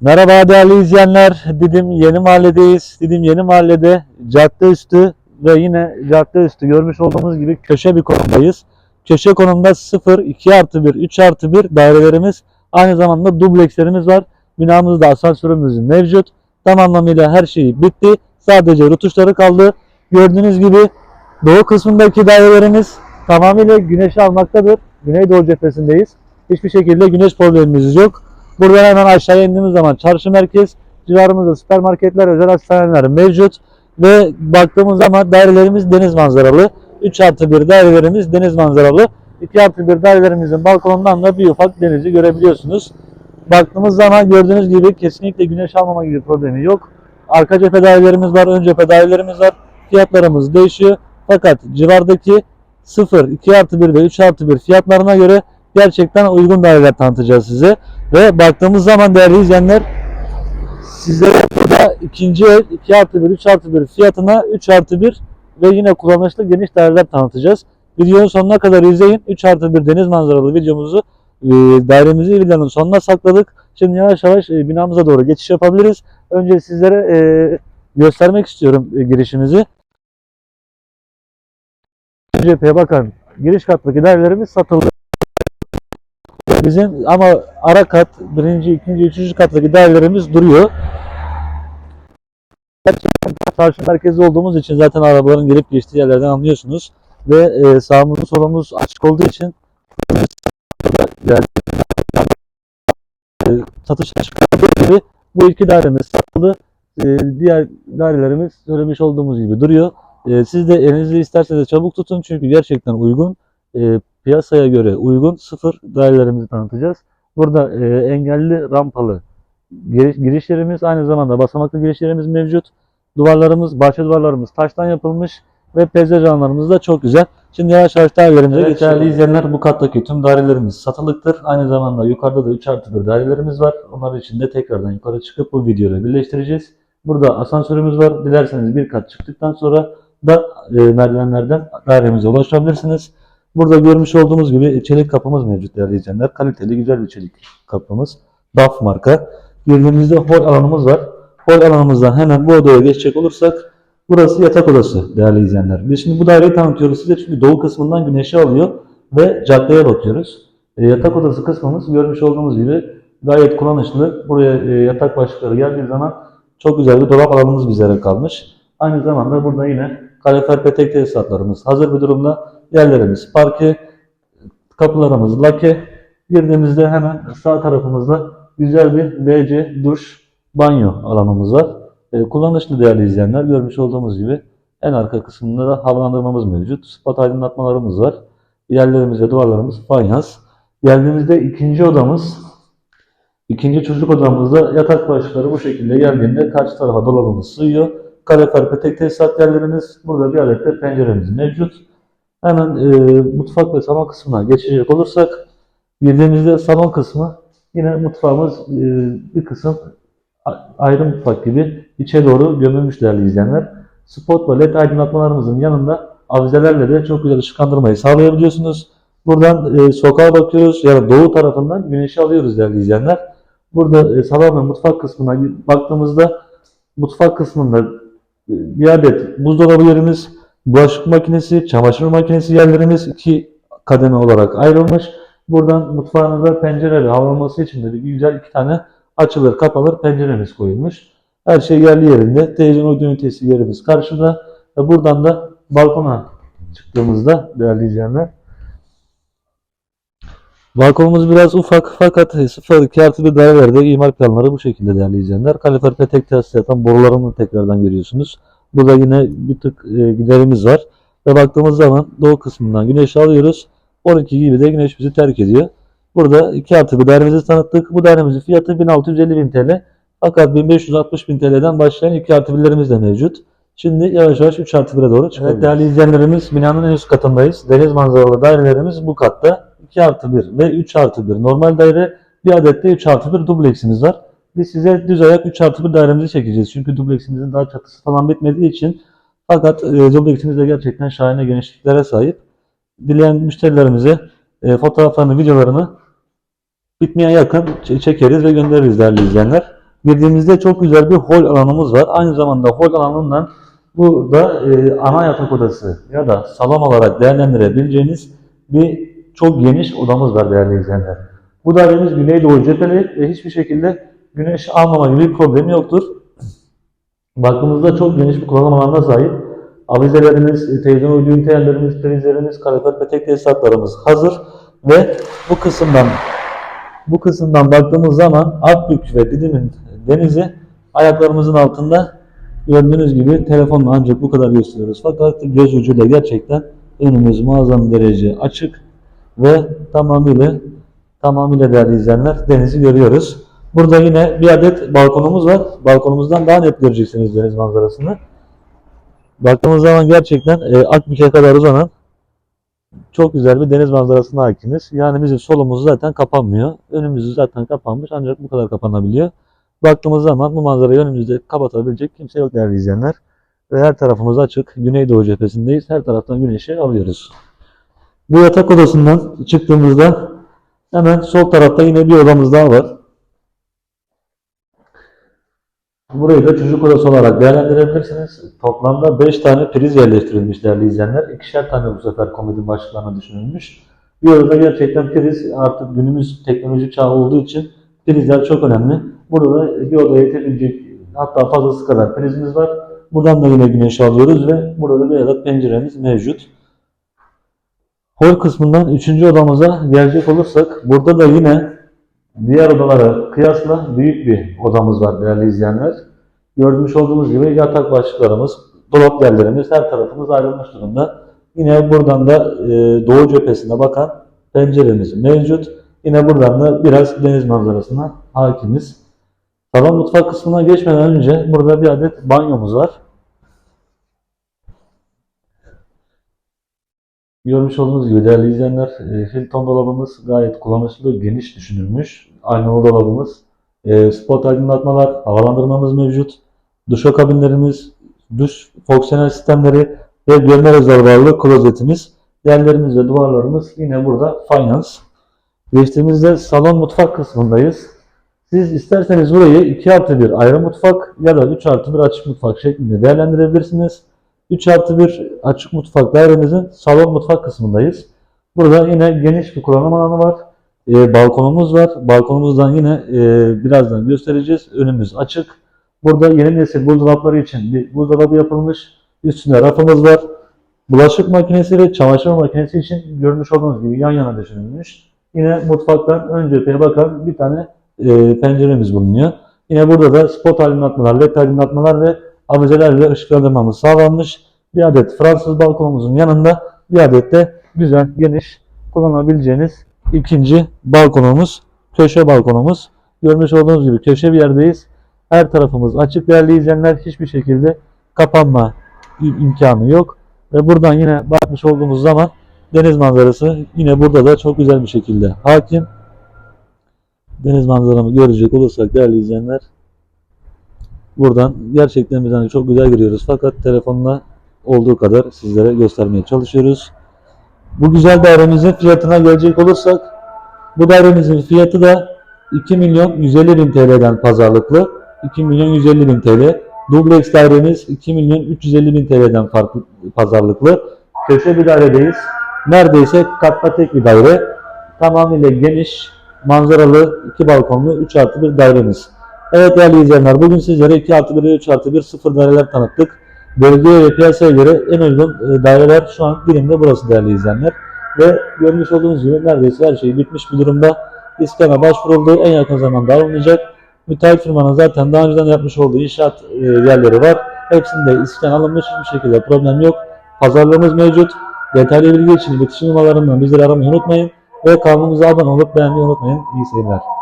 Merhaba değerli izleyenler. Didim Yeni Mahalledeyiz. Didim Yeni Mahallede cadde üstü ve yine cadde üstü görmüş olduğumuz gibi köşe bir konumdayız. Köşe konumda 0, 2 artı 1, 3 artı 1 dairelerimiz aynı zamanda dublekslerimiz var. Binamızda asansörümüz mevcut. Tam anlamıyla her şey bitti. Sadece rutuşları kaldı. Gördüğünüz gibi doğu kısmındaki dairelerimiz tamamıyla güneş almaktadır. Güneydoğu cephesindeyiz. Hiçbir şekilde güneş problemimiz yok. Buradan hemen aşağıya indiğimiz zaman çarşı merkez, civarımızda süpermarketler, özel hastaneler mevcut. Ve baktığımız zaman dairelerimiz deniz manzaralı. 3 artı 1 dairelerimiz deniz manzaralı. 2 artı 1 dairelerimizin balkonundan da bir ufak denizi görebiliyorsunuz. Baktığımız zaman gördüğünüz gibi kesinlikle güneş almama gibi problemi yok. Arka cephe dairelerimiz var, ön cephe dairelerimiz var. Fiyatlarımız değişiyor. Fakat civardaki 0, 2 artı 1 ve 3 artı 1 fiyatlarına göre gerçekten uygun daireler tanıtacağız size. Ve baktığımız zaman değerli izleyenler sizlere burada ikinci el 2 artı 1, 3 artı 1 fiyatına 3 artı 1 ve yine kullanışlı geniş daireler tanıtacağız. Videonun sonuna kadar izleyin. 3 artı 1 deniz manzaralı videomuzu e, dairemizi videonun sonuna sakladık. Şimdi yavaş yavaş e, binamıza doğru geçiş yapabiliriz. Önce sizlere e, göstermek istiyorum e, girişimizi. Cepheye bakan giriş kattaki dairelerimiz satıldı. Bizim ama ara kat, birinci, ikinci, üçüncü kattaki dairelerimiz duruyor. Çarşı merkezi olduğumuz için zaten arabaların gelip geçtiği yerlerden anlıyorsunuz. Ve e, sağımız solumuz açık olduğu için satış açık gibi bu iki dairemiz satıldı. E, diğer dairelerimiz söylemiş olduğumuz gibi duruyor. E, siz de elinizi isterseniz çabuk tutun çünkü gerçekten uygun. E, piyasaya göre uygun sıfır dairelerimizi tanıtacağız. Burada e, engelli rampalı giriş, girişlerimiz aynı zamanda basamaklı girişlerimiz mevcut. Duvarlarımız, bahçe duvarlarımız taştan yapılmış ve pezze camlarımız da çok güzel. Şimdi yavaş yavaş dairelerimize Evet, geçelim. değerli izleyenler bu kattaki tüm dairelerimiz satılıktır. Aynı zamanda yukarıda da 3 artı 1 dairelerimiz var. Onlar için de tekrardan yukarı çıkıp bu videoyu birleştireceğiz. Burada asansörümüz var. Dilerseniz bir kat çıktıktan sonra da e, merdivenlerden dairemize ulaşabilirsiniz. Burada görmüş olduğumuz gibi çelik kapımız mevcut değerli izleyenler. Kaliteli güzel bir çelik kapımız. DAF marka. Girdiğimizde hol alanımız var. Hol alanımızdan hemen bu odaya geçecek olursak burası yatak odası değerli izleyenler. Biz şimdi bu daireyi tanıtıyoruz size çünkü doğu kısmından güneşi alıyor ve caddeye bakıyoruz. E, yatak odası kısmımız görmüş olduğumuz gibi gayet kullanışlı. Buraya e, yatak başlıkları geldiği zaman çok güzel bir dolap alanımız bizlere kalmış. Aynı zamanda burada yine kalorifer petek tesisatlarımız hazır bir durumda. Yerlerimiz parke, kapılarımız lake. Girdiğimizde hemen sağ tarafımızda güzel bir WC, duş, banyo alanımız var. E, kullanışlı değerli izleyenler görmüş olduğumuz gibi en arka kısmında da havalandırmamız mevcut. Spot aydınlatmalarımız var. Yerlerimiz ve duvarlarımız fayans. Geldiğimizde ikinci odamız, ikinci çocuk odamızda yatak başlıkları bu şekilde geldiğinde karşı tarafa dolabımız sığıyor. Kalorifer petek tesisat yerlerimiz, burada bir adet de penceremiz mevcut. Hemen e, mutfak ve salon kısmına geçecek olursak girdiğimizde salon kısmı yine mutfağımız e, bir kısım ayrı mutfak gibi içe doğru gömülmüş değerli izleyenler. Spot ve led aydınlatmalarımızın yanında avizelerle de çok güzel ışıklandırmayı sağlayabiliyorsunuz. Buradan e, sokağa bakıyoruz yani doğu tarafından güneşi alıyoruz değerli izleyenler. Burada e, salon ve mutfak kısmına baktığımızda mutfak kısmında e, bir adet buzdolabı yerimiz, bulaşık makinesi, çamaşır makinesi yerlerimiz iki kademe olarak ayrılmış. Buradan mutfağınıza pencere ve havalanması için de bir güzel iki tane açılır kapanır penceremiz koyulmuş. Her şey yerli yerinde. Televizyon uydu ünitesi yerimiz karşıda. Ve buradan da balkona çıktığımızda değerli izleyenler Balkonumuz biraz ufak fakat 0-2 artı bir dairelerde imar planları bu şekilde değerli izleyenler. Kalifer petek tesisattan borularını tekrardan görüyorsunuz. Burada yine bir tık e, giderimiz var. Ve baktığımız zaman doğu kısmından güneş alıyoruz. 12 gibi de güneş bizi terk ediyor. Burada 2 artı bir dairemizi tanıttık. Bu dairemizin fiyatı 1650 bin TL. Fakat 1560 bin TL'den başlayan 2 artı birlerimiz de mevcut. Şimdi yavaş yavaş 3 artı 1'e doğru çıkıyoruz. Evet, değerli izleyenlerimiz binanın en üst katındayız. Deniz manzaralı dairelerimiz bu katta. 2 artı 1 ve 3 artı 1. Normal daire bir adet de 3 artı 1 dubleksimiz var. Biz size düz ayak 3 artı 1 dairemizi çekeceğiz. Çünkü dubleksimizin daha çatısı falan bitmediği için fakat e, dubleksimiz de gerçekten şahane genişliklere sahip. Dileyen müşterilerimize e, fotoğraflarını, videolarını bitmeye yakın çekeriz ve göndeririz değerli izleyenler. Girdiğimizde çok güzel bir hol alanımız var. Aynı zamanda hol alanından burada e, ana yatak odası ya da salon olarak değerlendirebileceğiniz bir çok geniş odamız var değerli izleyenler. Bu dairemiz güneydoğu cepheli ve hiçbir şekilde güneş almama gibi bir problemi yoktur. Baktığımızda çok geniş bir kullanım alanına sahip. Avizelerimiz, televizyon uydu ünitelerimiz, prizlerimiz, kalorifer petek tesisatlarımız hazır ve bu kısımdan bu kısımdan baktığımız zaman Akbük ve Didim'in denizi ayaklarımızın altında gördüğünüz gibi telefonla ancak bu kadar gösteriyoruz. Fakat göz ucuyla gerçekten önümüz muazzam derece açık ve tamamıyla tamamıyla değerli izleyenler denizi görüyoruz. Burada yine bir adet balkonumuz var. Balkonumuzdan daha net göreceksiniz deniz manzarasını. Baktığımız zaman gerçekten e, Akbük'e kadar uzanan çok güzel bir deniz manzarasına hakimiz. Yani bizim solumuz zaten kapanmıyor. Önümüzü zaten kapanmış ancak bu kadar kapanabiliyor. Baktığımız zaman bu manzarayı önümüzde kapatabilecek kimse yok değerli izleyenler. Ve her tarafımız açık. Güneydoğu cephesindeyiz. Her taraftan güneşi alıyoruz. Bu yatak odasından çıktığımızda hemen sol tarafta yine bir odamız daha var. Burayı da çocuk odası olarak değerlendirebilirsiniz. Toplamda 5 tane priz yerleştirilmiş değerli izleyenler. İkişer tane bu sefer komedi başlıklarına düşünülmüş. Bir odada gerçekten priz artık günümüz teknoloji çağı olduğu için prizler çok önemli. Burada da bir odaya yetebilecek hatta fazlası kadar prizimiz var. Buradan da yine güneş alıyoruz ve burada bir adet penceremiz mevcut. Hol kısmından 3. odamıza gelecek olursak burada da yine diğer odalara kıyasla büyük bir odamız var değerli izleyenler. Görmüş olduğunuz gibi yatak başlıklarımız, dolap yerlerimiz her tarafımız ayrılmış durumda. Yine buradan da e, doğu cephesine bakan penceremiz mevcut. Yine buradan da biraz deniz manzarasına hakimiz. Salon mutfak kısmına geçmeden önce burada bir adet banyomuz var. Görmüş olduğunuz gibi değerli izleyenler, e, Hilton dolabımız gayet kullanışlı, geniş düşünülmüş. Aynalı dolabımız, e, spot aydınlatmalar, havalandırmamız mevcut. Duşakabinlerimiz, duş fonksiyonel sistemleri ve gömme rezervuarlı klozetimiz. Yerlerimiz ve duvarlarımız yine burada fayans. Geçtiğimizde salon mutfak kısmındayız. Siz isterseniz burayı 2 artı 1 ayrı mutfak ya da 3 artı 1 açık mutfak şeklinde değerlendirebilirsiniz. 3 artı 1 açık mutfak dairemizin salon mutfak kısmındayız. Burada yine geniş bir kullanım alanı var. Ee, balkonumuz var. Balkonumuzdan yine e, birazdan göstereceğiz. Önümüz açık. Burada yeni nesil buzdolapları için bir buzdolabı yapılmış. Üstünde rafımız var. Bulaşık makinesi ve çamaşır makinesi için görmüş olduğunuz gibi yan yana düşünülmüş. Yine mutfaktan ön cepheye bakan bir tane e, penceremiz bulunuyor. Yine burada da spot aydınlatmalar, led aydınlatmalar ve avizelerle ışıklandırmamız sağlanmış. Bir adet Fransız balkonumuzun yanında bir adet de güzel, geniş kullanabileceğiniz ikinci balkonumuz, köşe balkonumuz. Görmüş olduğunuz gibi köşe bir yerdeyiz. Her tarafımız açık değerli izleyenler. Hiçbir şekilde kapanma im- imkanı yok. Ve buradan yine bakmış olduğumuz zaman deniz manzarası yine burada da çok güzel bir şekilde hakim. Deniz manzaramı görecek olursak değerli izleyenler buradan gerçekten biz hani çok güzel görüyoruz. Fakat telefonla olduğu kadar sizlere göstermeye çalışıyoruz. Bu güzel dairemizin fiyatına gelecek olursak bu dairemizin fiyatı da 2 milyon 150 bin TL'den pazarlıklı. 2 milyon 150 bin TL. Dubleks dairemiz 2 milyon 350 bin TL'den farklı pazarlıklı. Köşe bir dairedeyiz. Neredeyse katla tek bir daire. Tamamıyla geniş, manzaralı, iki balkonlu 3 artı bir dairemiz. Evet değerli izleyenler bugün sizlere 2 artı 1 ve 3 artı 1 sıfır daireler tanıttık. Bölgeye ve piyasaya göre en uygun e, daireler şu an birimde burası değerli izleyenler. Ve görmüş olduğunuz gibi neredeyse her şey bitmiş bir durumda. İskana başvuruldu. En yakın zamanda alınacak. Müteahhit firmanın zaten daha önceden yapmış olduğu inşaat e, yerleri var. Hepsinde iskan alınmış. Hiçbir şekilde problem yok. Pazarlığımız mevcut. Detaylı bilgi için iletişim numaralarından bizleri aramayı unutmayın. Ve kanalımıza abone olup beğenmeyi unutmayın. İyi seyirler.